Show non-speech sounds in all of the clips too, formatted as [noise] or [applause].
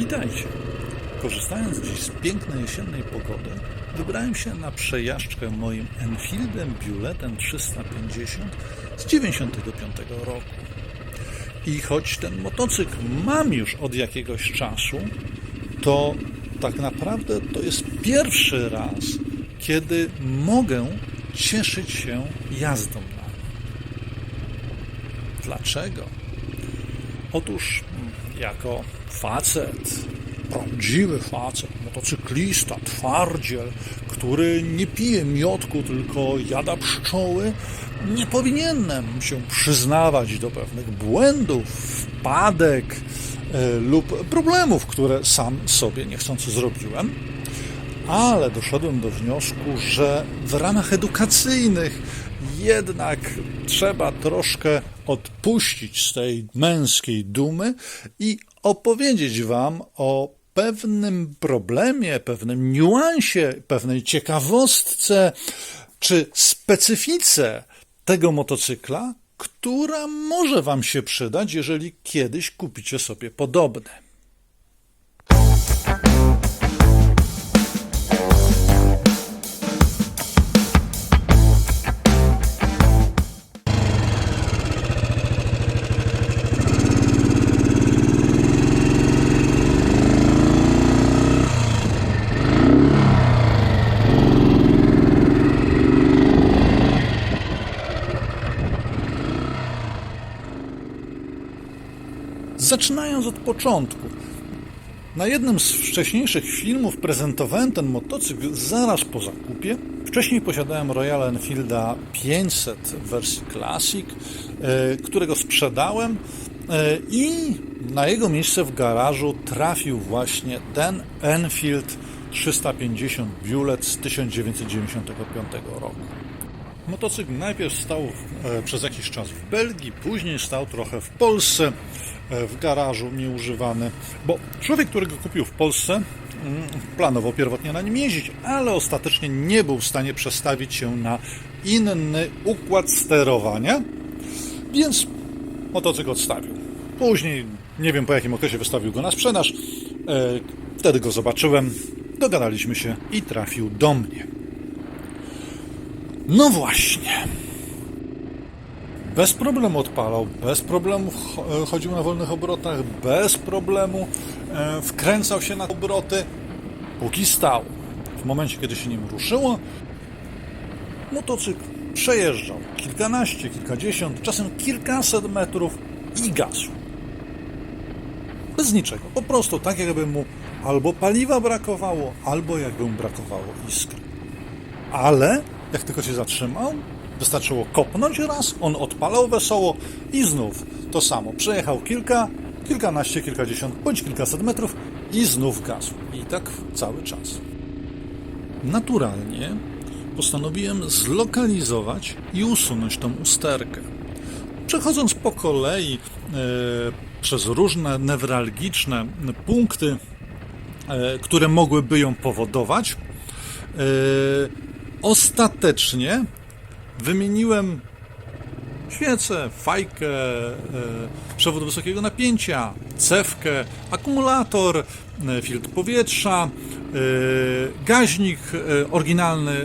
Witajcie! Korzystając dziś z pięknej jesiennej pogody, wybrałem się na przejażdżkę moim Enfieldem Bulettem 350 z 95 roku. I choć ten motocykl mam już od jakiegoś czasu, to tak naprawdę to jest pierwszy raz, kiedy mogę cieszyć się jazdą na nim. Dlaczego? Otóż jako facet, prawdziwy facet, motocyklista, twardziel, który nie pije miodku, tylko jada pszczoły, nie powinienem się przyznawać do pewnych błędów, wpadek e, lub problemów, które sam sobie niechcący zrobiłem. Ale doszedłem do wniosku, że w ramach edukacyjnych jednak trzeba troszkę odpuścić z tej męskiej dumy i opowiedzieć Wam o pewnym problemie, pewnym niuansie, pewnej ciekawostce czy specyfice tego motocykla, która może Wam się przydać, jeżeli kiedyś kupicie sobie podobny. Zaczynając od początku. Na jednym z wcześniejszych filmów prezentowałem ten motocykl zaraz po zakupie. Wcześniej posiadałem Royal Enfielda 500 w wersji Classic, e, którego sprzedałem e, i na jego miejsce w garażu trafił właśnie ten Enfield 350 Bullet z 1995 roku. Motocykl najpierw stał e, przez jakiś czas w Belgii, później stał trochę w Polsce, e, w garażu nieużywany, bo człowiek, który go kupił w Polsce, mm, planował pierwotnie na nim jeździć, ale ostatecznie nie był w stanie przestawić się na inny układ sterowania, więc motocykl odstawił. Później, nie wiem po jakim okresie wystawił go na sprzedaż, e, wtedy go zobaczyłem, dogadaliśmy się i trafił do mnie. No właśnie. Bez problemu odpalał, bez problemu ch- chodził na wolnych obrotach, bez problemu e, wkręcał się na obroty, póki stał. W momencie, kiedy się nim ruszyło, motocykl przejeżdżał kilkanaście, kilkadziesiąt, czasem kilkaset metrów i gasł. Bez niczego. Po prostu tak, jakby mu albo paliwa brakowało, albo jakby mu brakowało iskry. Ale jak tylko się zatrzymał, wystarczyło kopnąć raz, on odpalał wesoło i znów to samo. Przejechał kilka, kilkanaście, kilkadziesiąt bądź kilkaset metrów i znów gasł. I tak cały czas. Naturalnie postanowiłem zlokalizować i usunąć tą usterkę. Przechodząc po kolei e, przez różne newralgiczne punkty, e, które mogłyby ją powodować, e, ostatecznie wymieniłem świecę, fajkę, e, przewód wysokiego napięcia, cewkę, akumulator, e, filtr powietrza, e, gaźnik oryginalny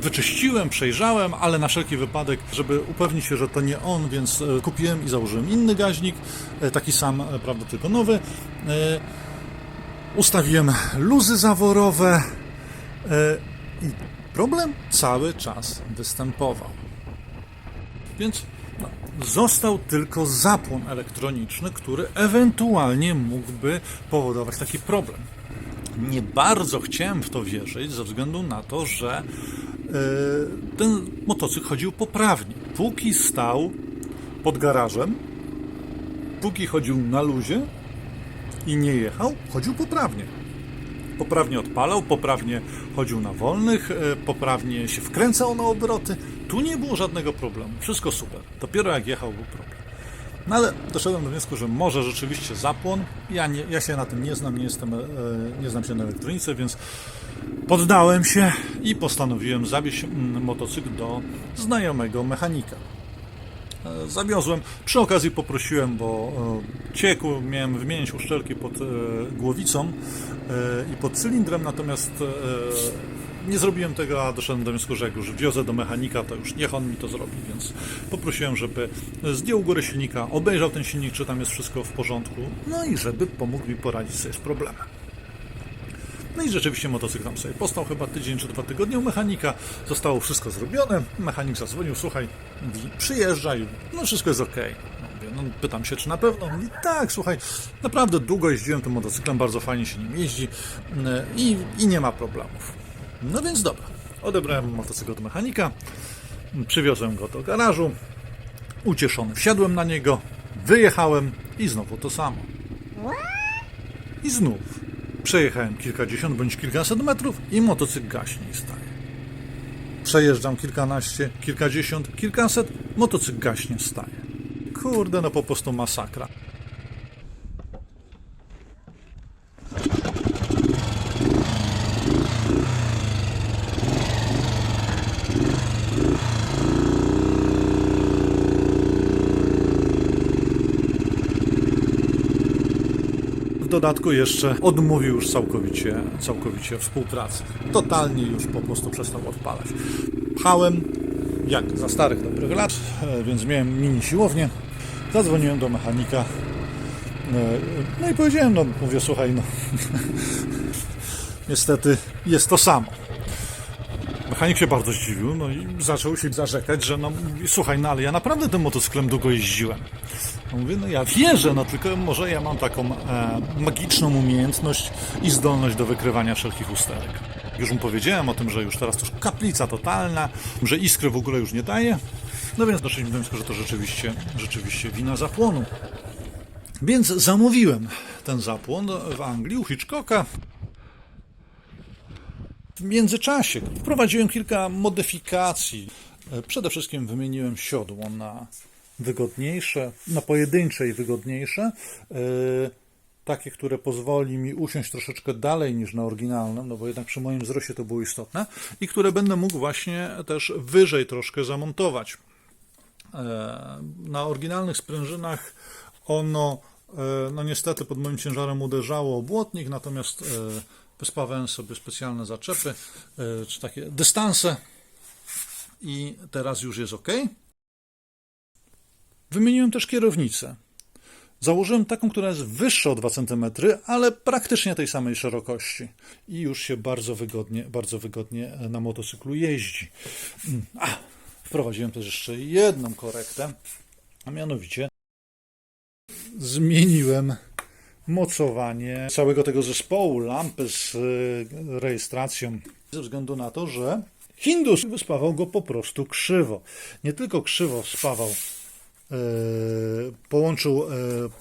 wyczyściłem, przejrzałem, ale na wszelki wypadek, żeby upewnić się, że to nie on, więc kupiłem i założyłem inny gaźnik, taki sam, prawda, tylko nowy. Ustawiłem luzy zaworowe i problem cały czas występował. Więc no, został tylko zapłon elektroniczny, który ewentualnie mógłby powodować taki problem. Nie bardzo chciałem w to wierzyć, ze względu na to, że e, ten motocykl chodził poprawnie. Póki stał pod garażem, póki chodził na luzie i nie jechał, chodził poprawnie poprawnie odpalał, poprawnie chodził na wolnych, e, poprawnie się wkręcał na obroty. Tu nie było żadnego problemu. Wszystko super. Dopiero jak jechał był problem. No ale doszedłem do wniosku, że może rzeczywiście zapłon. Ja, nie, ja się na tym nie znam, nie, jestem, e, nie znam się na elektronice, więc poddałem się i postanowiłem zawieźć mm, motocykl do znajomego mechanika. E, zawiozłem. Przy okazji poprosiłem, bo e, ciekł, miałem wymienić uszczelki pod e, głowicą i pod cylindrem, natomiast nie zrobiłem tego, a doszedłem do wniosku, że jak już wiozę do mechanika, to już niech on mi to zrobi, więc poprosiłem, żeby zdjął górę silnika, obejrzał ten silnik, czy tam jest wszystko w porządku, no i żeby pomógł mi poradzić sobie z problemem. No i rzeczywiście motocykl tam sobie postał chyba tydzień czy dwa tygodnie u mechanika. Zostało wszystko zrobione. Mechanik zadzwonił, słuchaj, mówi, przyjeżdżaj, no wszystko jest okej. No, no, pytam się, czy na pewno? Mówi, tak, słuchaj, naprawdę długo jeździłem tym motocyklem, bardzo fajnie się nim jeździ yy, i, i nie ma problemów. No więc dobra, odebrałem motocykl do mechanika, przywiozłem go do garażu, ucieszony wsiadłem na niego, wyjechałem i znowu to samo. I znów przejechałem kilkadziesiąt bądź kilkaset metrów i motocykl gaśnie i staje. Przejeżdżam kilkanaście, kilkadziesiąt, kilkaset, motocykl gaśnie, staje. Kurde, no po prostu masakra. Dodatku jeszcze odmówił już całkowicie, całkowicie współpracy. Totalnie już po prostu przestał odpalać. Pchałem jak za starych dobrych lat, e, więc miałem mini siłownię. Zadzwoniłem do mechanika. e, No i powiedziałem, no mówię, słuchaj, no [laughs] niestety jest to samo. Mechanik się bardzo zdziwił, no i zaczął się zarzekać, że no słuchaj, no ale ja naprawdę tym motocyklem długo jeździłem. No mówię, no ja wierzę, no tylko może ja mam taką e, magiczną umiejętność i zdolność do wykrywania wszelkich usterek. Już mu powiedziałem o tym, że już teraz to już kaplica totalna, że iskry w ogóle już nie daje. No więc doszliśmy do wniosku, że to rzeczywiście, rzeczywiście wina zapłonu. Więc zamówiłem ten zapłon w Anglii u Hitchcocka. W międzyczasie wprowadziłem kilka modyfikacji. E, Przede wszystkim wymieniłem siodło na wygodniejsze, na pojedyncze i wygodniejsze. e, Takie, które pozwoli mi usiąść troszeczkę dalej niż na oryginalnym, no bo jednak przy moim wzroście to było istotne, i które będę mógł właśnie też wyżej troszkę zamontować. E, Na oryginalnych sprężynach ono, e, no niestety pod moim ciężarem uderzało o błotnik, natomiast wyspawałem sobie specjalne zaczepy, czy takie dystanse i teraz już jest ok. Wymieniłem też kierownicę. Założyłem taką, która jest wyższa o 2 cm, ale praktycznie tej samej szerokości. I już się bardzo wygodnie, bardzo wygodnie na motocyklu jeździ. Mm, A, wprowadziłem też jeszcze jedną korektę, a mianowicie zmieniłem mocowanie całego tego zespołu lampy z y, rejestracją ze względu na to, że Hindus wyspawał go po prostu krzywo. Nie tylko krzywo spawał, e, połączył e,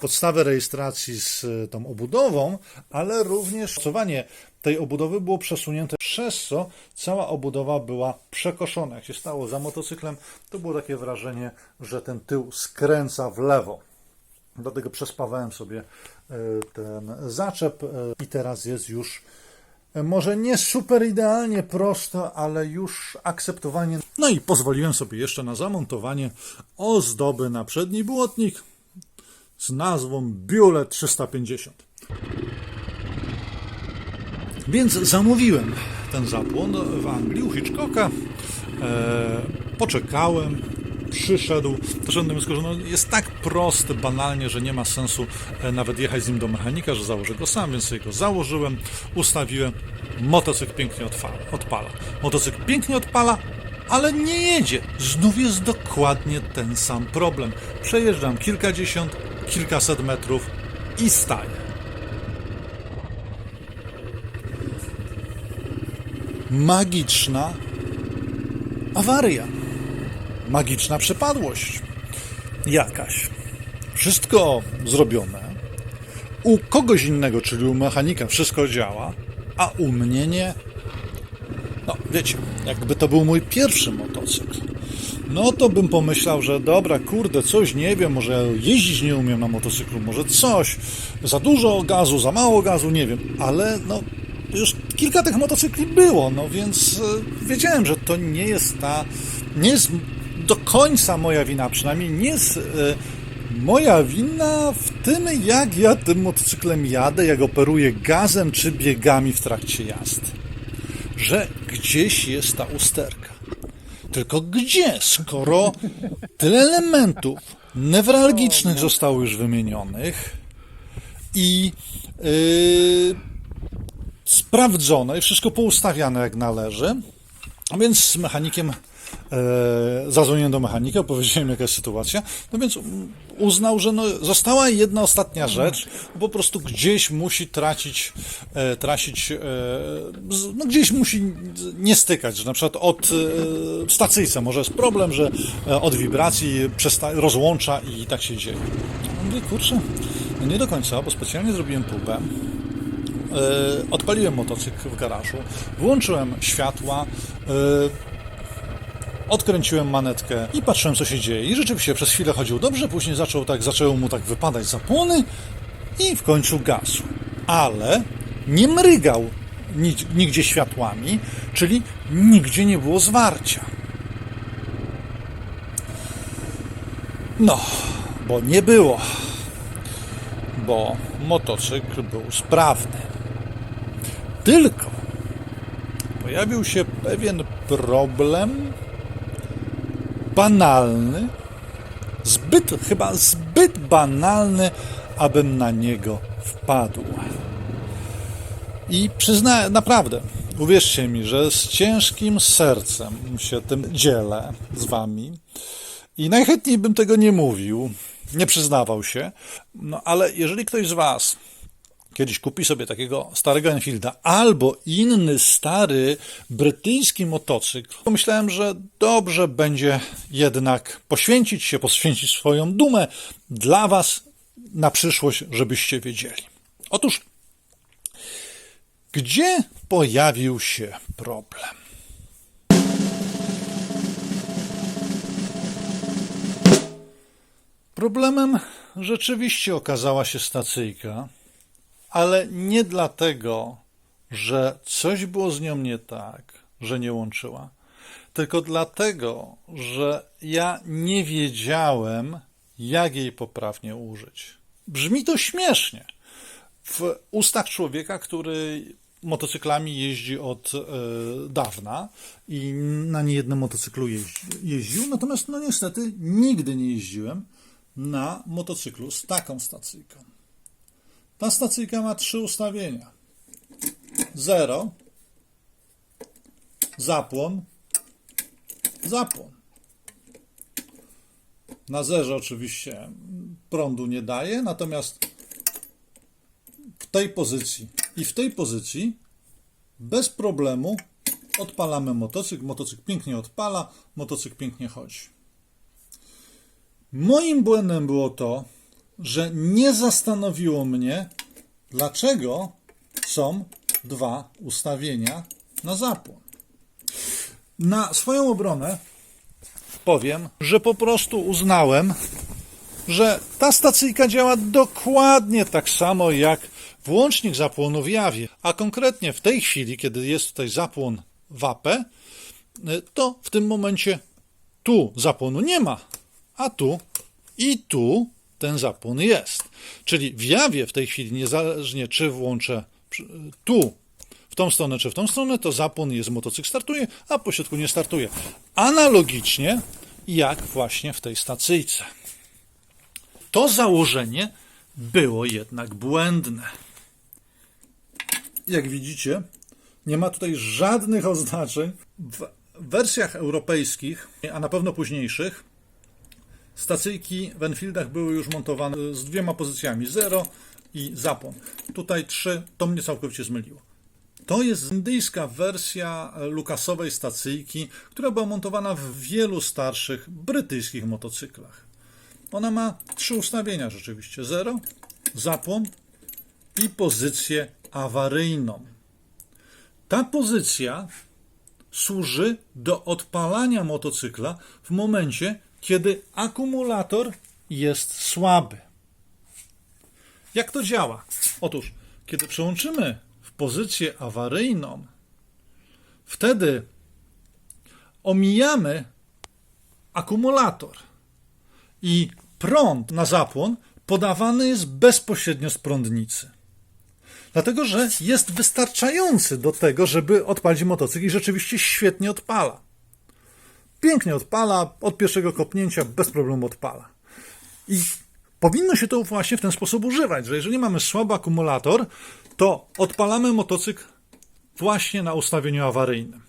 podstawę rejestracji z e, tą obudową, ale również mocowanie tej obudowy było przesunięte, przez co cała obudowa była przekoszona. Jak się stało za motocyklem, to było takie wrażenie, że ten tył skręca w lewo. Dlatego przespawałem sobie e, ten zaczep e, i teraz jest już e, może nie super idealnie prosto, ale już akceptowalnie. No i pozwoliłem sobie jeszcze na zamontowanie ozdoby na przedni błotnik z nazwą Biule 350. Więc zamówiłem ten zapłon w Anglii u Hitchcocka. E, poczekałem, przyszedł. Do wniosku, że no jest tak prosty, banalnie, że nie ma sensu e, nawet jechać z nim do mechanika, że założę go sam, więc sobie go założyłem, ustawiłem. Motocykl pięknie odpala. odpala. Motocykl pięknie odpala, ale nie jedzie. Znów jest dokładnie ten sam problem. Przejeżdżam kilkadziesiąt, kilkaset metrów i staję. magiczna awaria, magiczna przepadłość jakaś. Wszystko zrobione. U kogoś innego, czyli u mechanika, wszystko działa, a u mnie nie. No, wiecie, jakby to był mój pierwszy motocykl, no to bym pomyślał, że dobra, kurde, coś nie wiem, może jeździć nie umiem na motocyklu, może coś, za dużo gazu, za mało gazu, nie wiem, ale no już kilka tych motocykli było, no więc e, wiedziałem, że to nie jest ta, nie jest do końca moja wina, przynajmniej nie jest moja wina w tym, jak ja tym motocyklem jadę, jak operuję gazem czy biegami w trakcie jazdy. Że gdzieś jest ta usterka. Tylko gdzie, skoro tyle elementów newralgicznych zostało już wymienionych i yy, sprawdzone i wszystko poustawiane jak należy. A więc z mechanikiem zadzwoniłem do mechanika, opowiedziałem jaka jest sytuacja. No więc uznał, że no, została jedna ostatnia rzecz, po prostu gdzieś musi tracić, e, tracić e, no gdzieś musi nie stykać, że na przykład od e, stacyjce może jest problem, że e, od wibracji przesta- rozłącza i tak się dzieje. No mówię, kurczę, no nie do końca, bo specjalnie zrobiłem próbę. E, odpaliłem motocykl w garażu, włączyłem światła, e, odkręciłem manetkę i patrzyłem, co się dzieje. I rzeczywiście przez chwilę chodził dobrze, później zaczął tak, zaczęły mu tak wypadać zapłony i w końcu gasł. Ale nie mrygał ni- nigdzie światłami, czyli nigdzie nie było zwarcia. No, bo nie było, bo motocykl był sprawny. Tylko pojawił się pewien problem banalny, zbyt, chyba zbyt banalny, abym na niego wpadł. I przyznaję, naprawdę, uwierzcie mi, że z ciężkim sercem się tym dzielę z wami. I najchętniej bym tego nie mówił, nie przyznawał się, no ale jeżeli ktoś z was kiedyś kupi sobie takiego starego Enfielda albo inny stary brytyjski motocykl, pomyślałem, że dobrze będzie jednak poświęcić się, poświęcić swoją dumę dla Was na przyszłość, żebyście wiedzieli. Otóż, gdzie pojawił się problem? Problemem rzeczywiście okazała się stacyjka, ale nie dlatego, że coś było z nią nie tak, że nie łączyła, tylko dlatego, że ja nie wiedziałem, jak jej poprawnie użyć. Brzmi to śmiesznie. W ustach człowieka, który motocyklami jeździ od e, dawna i na niejednym motocyklu jeździ, jeździł, natomiast no niestety nigdy nie jeździłem na motocyklu z taką stacyjką. Ta stacyjka ma trzy ustawienia. Zero, zapłon, zapłon. Na zerze oczywiście prądu nie daje, natomiast w tej pozycji i w tej pozycji bez problemu odpalamy motocykl. Motocykl pięknie odpala, motocykl pięknie chodzi. Moim błędem było to, że nie zastanowiło mnie, dlaczego są dwa ustawienia na zapłon. Na swoją obronę powiem, że po prostu uznałem, że ta stacyjka działa dokładnie tak samo jak włącznik zapłonu w jawie. A konkretnie w tej chwili, kiedy jest tutaj zapłon w AP, to w tym momencie tu zapłonu nie ma, a tu i tu ten zapłon jest. Czyli w jawie w tej chwili, niezależnie czy włączę tu w tą stronę czy w tą stronę, to zapłon jest, motocykl startuje, a po środku nie startuje. Analogicznie jak właśnie w tej stacyjce. To założenie było jednak błędne. Jak widzicie, nie ma tutaj żadnych oznaczeń. W wersjach europejskich, a na pewno późniejszych, stacyjki w Enfieldach były już montowane z dwiema pozycjami, 0 i zapłon. Tutaj 3, to mnie całkowicie zmyliło. To jest indyjska wersja lukasowej stacyjki, która była montowana w wielu starszych brytyjskich motocyklach. Ona ma trzy ustawienia rzeczywiście: 0, zapłon i pozycję awaryjną. Ta pozycja służy do odpalania motocykla w momencie, kiedy akumulator jest słaby. Jak to działa? Otóż, kiedy przełączymy w pozycję awaryjną, wtedy omijamy akumulator. I prąd na zapłon podawany jest bezpośrednio z prądnicy. Dlatego, że jest wystarczający do tego, żeby odpalić motocykl i rzeczywiście świetnie odpala. Pięknie odpala, od pierwszego kopnięcia bez problemu odpala. I powinno się to właśnie w ten sposób używać, że jeżeli mamy słaby akumulator, to odpalamy motocykl właśnie na ustawieniu awaryjnym.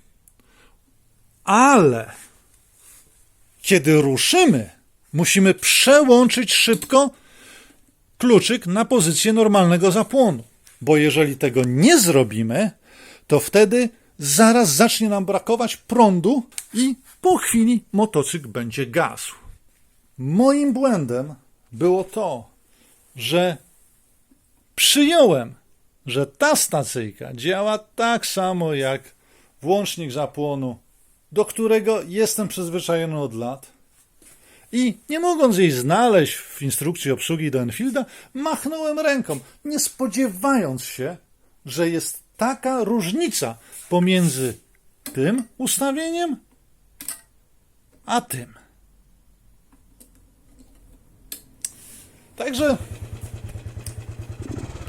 Ale kiedy ruszymy, musimy przełączyć szybko kluczyk na pozycję normalnego zapłonu. Bo jeżeli tego nie zrobimy, to wtedy zaraz zacznie nam brakować prądu i po chwili motocykl będzie gasł. Moim błędem było to, że przyjąłem, że ta stacyjka działa tak samo jak włącznik zapłonu, do którego jestem przyzwyczajony od lat. I nie mogąc jej znaleźć w instrukcji obsługi do Enfielda, machnąłem ręką, nie spodziewając się, że jest taka różnica pomiędzy tym ustawieniem a tym. Także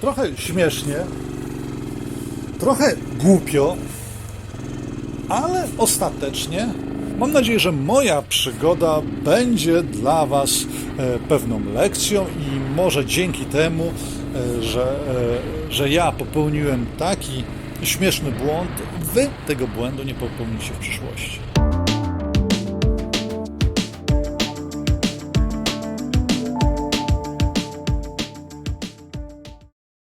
trochę śmiesznie, trochę głupio, ale ostatecznie mam nadzieję, że moja przygoda będzie dla Was e, pewną lekcją i może dzięki temu, e, że, e, że ja popełniłem taki śmieszny błąd, Wy tego błędu nie popełnicie w przyszłości.